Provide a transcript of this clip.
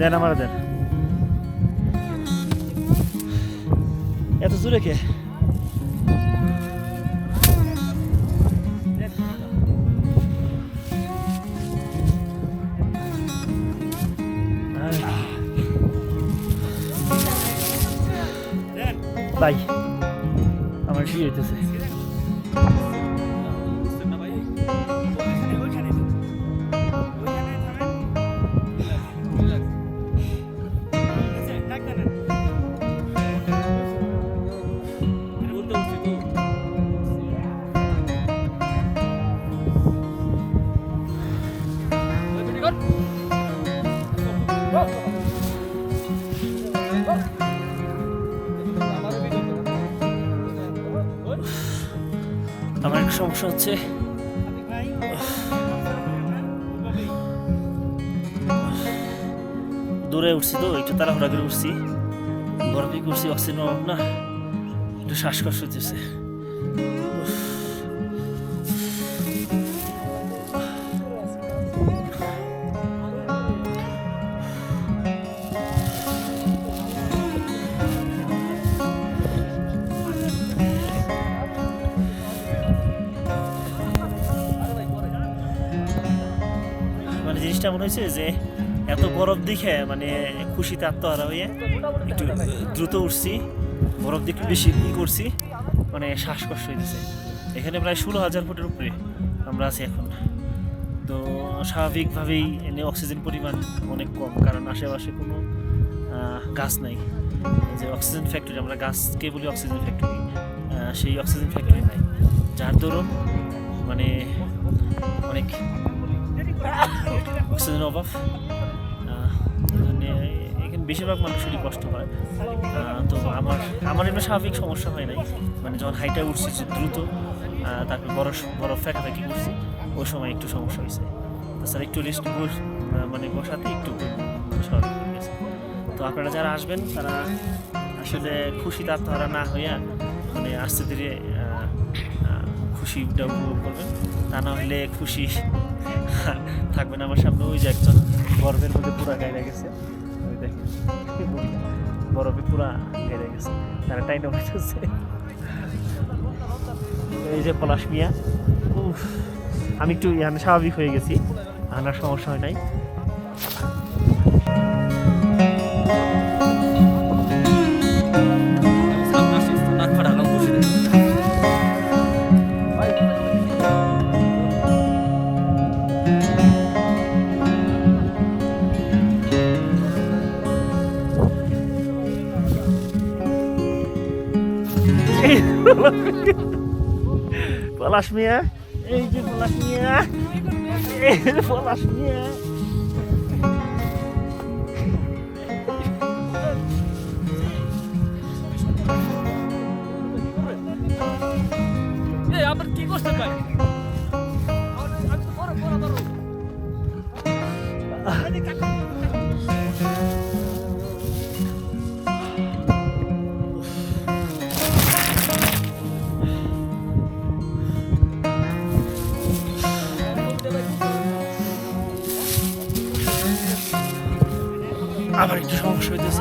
দেন আমার দেন এত জোরে কে ভাই আমার কি হইতেছে আমার একটা সমস্যা হচ্ছে। দূরে উঠছি তো, একটু তাড়াহুড়া করে উঠছি। বরফে উঠছি অক্সিজেন অভাব না। একটু শ্বাসকষ্ট হচ্ছে জিনিসটা মনে হয়েছে যে এত বরফ দেখে মানে খুশিতে আত্মহারা হয়ে একটু দ্রুত উঠছি, বরফ দেখে বেশি ই করছি মানে শ্বাসকষ্ট হয়েছে এখানে প্রায় ষোলো হাজার ফুটের উপরে আমরা আছি এখন। তো স্বাভাবিকভাবেই এনে অক্সিজেন পরিমাণ অনেক কম, কারণ আশেপাশে কোনো গাছ নাই। যে অক্সিজেন ফ্যাক্টরি, আমরা গাছকে বলি অক্সিজেন ফ্যাক্টরি সেই অক্সিজেন ফ্যাক্টরি নাই। যার দরুন অক্সিজেন অভাব আহ, মানে এখানে বেশিরভাগ মানুষেরই কষ্ট হয়। তো আমার আমার এমনি স্বাভাবিক সমস্যা হয় নাই। মানে যখন হাইটা উঠছি যে দ্রুত তারপর বড় বড় ফ্যাকাফ্যাকি করছি ওই সময় একটু সমস্যা হয়েছে। তাছাড়া একটু রেস্ট মানে বসাতে একটু তো আপনারা যারা আসবেন তারা আসলে খুশিতে আত্মহারা না হইয়া মানে আস্তে ধীরে খুশিটা উপভোগ করবেন। তা না হলে খুশি থাকবেন আমার সামনে ওই যে একজন বরফের মধ্যে পুরা গায়ে গেছে। ওই দেখেন বরফে পুরা গায়ে গেছে। তারা টাইম উঠেছে এই যে পলাশ মিয়া আমি একটু স্বাভাবিক হয়ে গেছি, আনার সমস্যা হয় নাই। পলাশ মিয়া এই যে পলাশ মিয়া এই যে পলাশ মিয়া আবার কি করছেন ভাই আবার একটু সমস্যা হইতেছে।